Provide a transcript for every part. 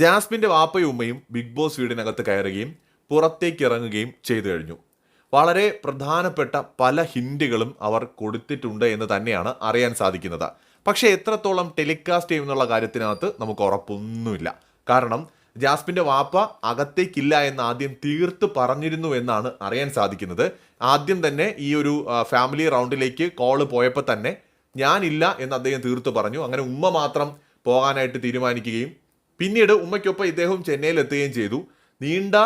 ജാസ്മിന്റെ വാപ്പയും ഉമ്മയും ബിഗ് ബോസ് വീടിനകത്ത് കയറുകയും പുറത്തേക്ക് ഇറങ്ങുകയും ചെയ്തു കഴിഞ്ഞു. വളരെ പ്രധാനപ്പെട്ട പല ഹിൻഡുകളും അവർ കൊടുത്തിട്ടുണ്ട് എന്ന് തന്നെയാണ് അറിയാൻ സാധിക്കുന്നത്. പക്ഷേ എത്രത്തോളം ടെലികാസ്റ്റ് ചെയ്യുമെന്നുള്ള കാര്യത്തിനകത്ത് നമുക്ക് ഉറപ്പൊന്നുമില്ല. കാരണം ജാസ്മിന്റെ വാപ്പ അകത്തേക്കില്ല എന്ന് ആദ്യം തീർത്ത് പറഞ്ഞിരുന്നു എന്നാണ് അറിയാൻ സാധിക്കുന്നത്. ആദ്യം തന്നെ ഈ ഒരു ഫാമിലി റൗണ്ടിലേക്ക് കോൾ പോയപ്പോൾ തന്നെ ഞാനില്ല എന്ന് അദ്ദേഹം തീർത്ത് പറഞ്ഞു. അങ്ങനെ ഉമ്മ മാത്രം പോകാനായിട്ട് തീരുമാനിക്കുകയും പിന്നീട് ഉമ്മയ്ക്കൊപ്പം ഇദ്ദേഹം ചെന്നൈയിൽ എത്തുകയും ചെയ്തു. നീണ്ട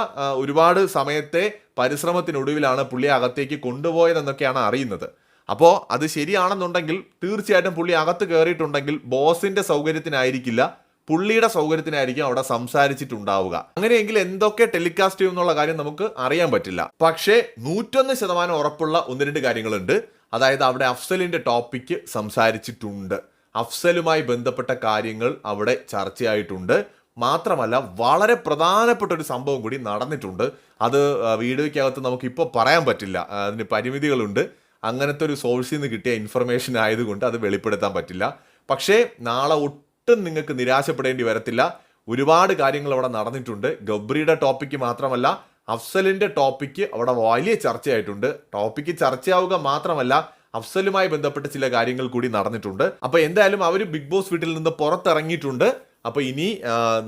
ഒരുപാട് സമയത്തെ പരിശ്രമത്തിനൊടുവിലാണ് പുള്ളി അകത്തേക്ക് കൊണ്ടുപോയതെന്നൊക്കെയാണ് അറിയുന്നത്. അപ്പോൾ അത് ശരിയാണെന്നുണ്ടെങ്കിൽ തീർച്ചയായിട്ടും പുള്ളി അകത്ത് കയറിയിട്ടുണ്ടെങ്കിൽ ബോസിന്റെ സൗകര്യത്തിനായിരിക്കില്ല പുള്ളിയുടെ സൗകര്യത്തിനായിരിക്കും അവിടെ സംസാരിച്ചിട്ടുണ്ടാവുക. അങ്ങനെയെങ്കിൽ എന്തൊക്കെ ടെലികാസ്റ്റ് ചെയ്യും എന്നുള്ള കാര്യം നമുക്ക് അറിയാൻ പറ്റില്ല. പക്ഷേ നൂറ്റൊന്ന് ശതമാനം ഉറപ്പുള്ള ഒന്ന് രണ്ട് കാര്യങ്ങളുണ്ട്. അതായത് അവിടെ അഫ്സലിന്റെ ടോപ്പിക്ക് സംസാരിച്ചിട്ടുണ്ട്. അഫ്സലുമായി ബന്ധപ്പെട്ട കാര്യങ്ങൾ അവിടെ ചർച്ചയായിട്ടുണ്ട്. മാത്രമല്ല വളരെ പ്രധാനപ്പെട്ട ഒരു സംഭവം കൂടി നടന്നിട്ടുണ്ട്. അത് വീഡിയോയ്ക്കകത്ത് നമുക്കിപ്പോൾ പറയാൻ പറ്റില്ല. അതിന് പരിമിതികളുണ്ട്. അങ്ങനത്തെ ഒരു സോഴ്സിൽ നിന്ന് കിട്ടിയ ഇൻഫർമേഷൻ ആയതുകൊണ്ട് അത് വെളിപ്പെടുത്താൻ പറ്റില്ല. പക്ഷേ നാളെ ഒട്ടും നിങ്ങൾക്ക് നിരാശപ്പെടേണ്ടി വരത്തില്ല. ഒരുപാട് കാര്യങ്ങൾ അവിടെ നടന്നിട്ടുണ്ട്. ഗബ്രിയുടെ ടോപ്പിക്ക് മാത്രമല്ല അഫ്സലിന്റെ ടോപ്പിക്ക് അവിടെ വലിയ ചർച്ചയായിട്ടുണ്ട്. ടോപ്പിക്ക് ചർച്ചയാവുക മാത്രമല്ല അഫ്സലുമായി ബന്ധപ്പെട്ട ചില കാര്യങ്ങൾ കൂടി നടന്നിട്ടുണ്ട്. അപ്പോൾ എന്തായാലും അവർ ബിഗ് ബോസ് വീട്ടിൽ നിന്ന് പുറത്തിറങ്ങിയിട്ടുണ്ട്. അപ്പോൾ ഇനി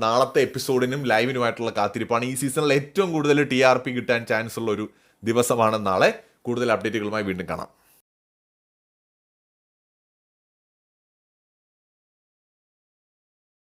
നാളത്തെ എപ്പിസോഡിനും ലൈവിനുമായിട്ടുള്ള കാത്തിരിപ്പാണ്. ഈ സീസണിൽ ഏറ്റവും കൂടുതൽ ടി ആർ പി കിട്ടാൻ ചാൻസ് ഉള്ള ഒരു ദിവസമാണ് നാളെ. കൂടുതൽ അപ്ഡേറ്റുകളുമായി വീണ്ടും കാണാം.